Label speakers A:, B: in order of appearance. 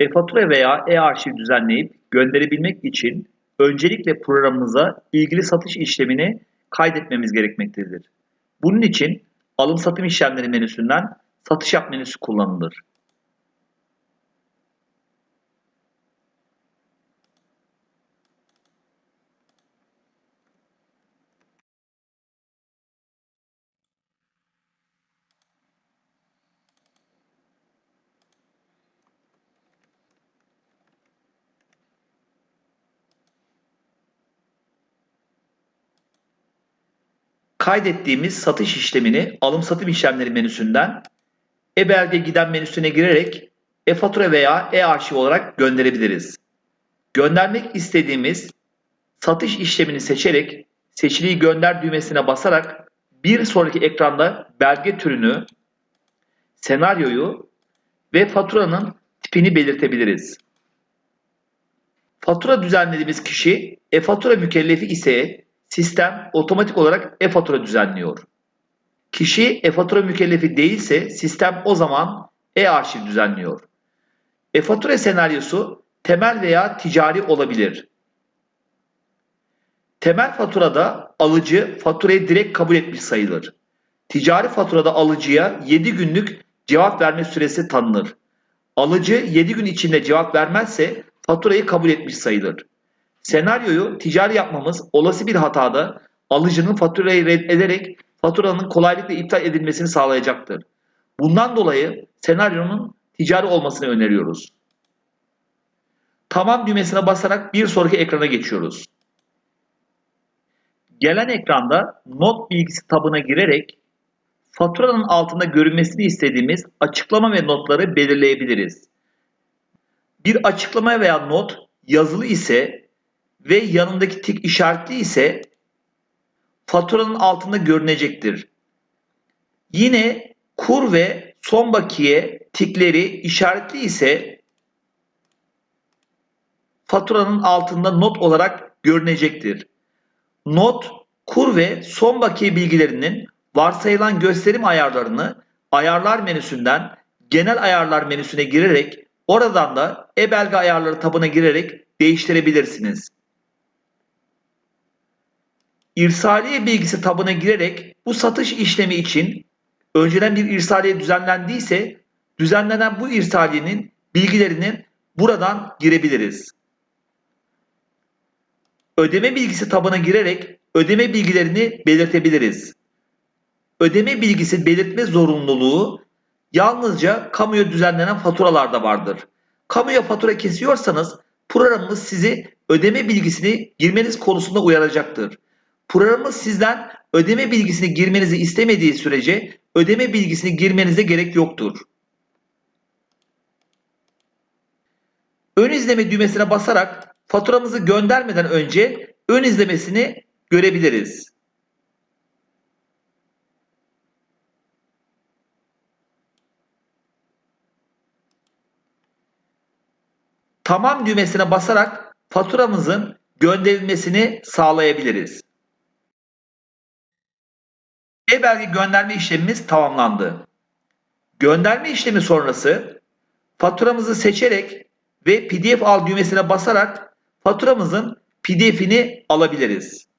A: E-fatura veya e-arşiv düzenleyip gönderebilmek için öncelikle programımıza ilgili satış işlemini kaydetmemiz gerekmektedir. Bunun için alım satım işlemleri menüsünden satış yap menüsü kullanılır. Kaydettiğimiz satış işlemini alım satım işlemleri menüsünden e-belge giden menüsüne girerek e-fatura veya e-arşiv olarak gönderebiliriz. Göndermek istediğimiz satış işlemini seçerek seçiliyi gönder düğmesine basarak bir sonraki ekranda belge türünü, senaryoyu ve faturanın tipini belirtebiliriz. Fatura düzenlediğimiz kişi e-fatura mükellefi ise sistem otomatik olarak e-fatura düzenliyor. Kişi e-fatura mükellefi değilse sistem o zaman e-arşiv düzenliyor. E-fatura senaryosu temel veya ticari olabilir. Temel faturada alıcı faturayı direkt kabul etmiş sayılır. Ticari faturada alıcıya 7 günlük cevap verme süresi tanınır. Alıcı 7 gün içinde cevap vermezse faturayı kabul etmiş sayılır. Senaryoyu ticari yapmamız olası bir hatada alıcının faturayı reddederek faturanın kolaylıkla iptal edilmesini sağlayacaktır. Bundan dolayı senaryonun ticari olmasını öneriyoruz. Tamam düğmesine basarak bir sonraki ekrana geçiyoruz. Gelen ekranda not bilgisi tabına girerek faturanın altında görünmesini istediğimiz açıklama ve notları belirleyebiliriz. Bir açıklama veya not yazılı ise ve yanındaki tik işaretli ise faturanın altında görünecektir. Yine kur ve son bakiye tikleri işaretli ise faturanın altında not olarak görünecektir. Not, kur ve son bakiye bilgilerinin varsayılan gösterim ayarlarını ayarlar menüsünden genel ayarlar menüsüne girerek oradan da e-belge ayarları tabına girerek değiştirebilirsiniz. İrsaliye bilgisi tabına girerek bu satış işlemi için önceden bir irsaliye düzenlendiyse düzenlenen bu irsaliyenin bilgilerini buradan girebiliriz. Ödeme bilgisi tabına girerek ödeme bilgilerini belirtebiliriz. Ödeme bilgisi belirtme zorunluluğu yalnızca kamuya düzenlenen faturalarda vardır. Kamuya fatura kesiyorsanız programımız sizi ödeme bilgisini girmeniz konusunda uyaracaktır. Programımız sizden ödeme bilgisini girmenizi istemediği sürece ödeme bilgisini girmenize gerek yoktur. Ön izleme düğmesine basarak faturamızı göndermeden önce ön izlemesini görebiliriz. Tamam düğmesine basarak faturamızın gönderilmesini sağlayabiliriz. E-belge gönderme işlemimiz tamamlandı. Gönderme işlemi sonrası faturamızı seçerek ve PDF al düğmesine basarak faturamızın PDF'ini alabiliriz.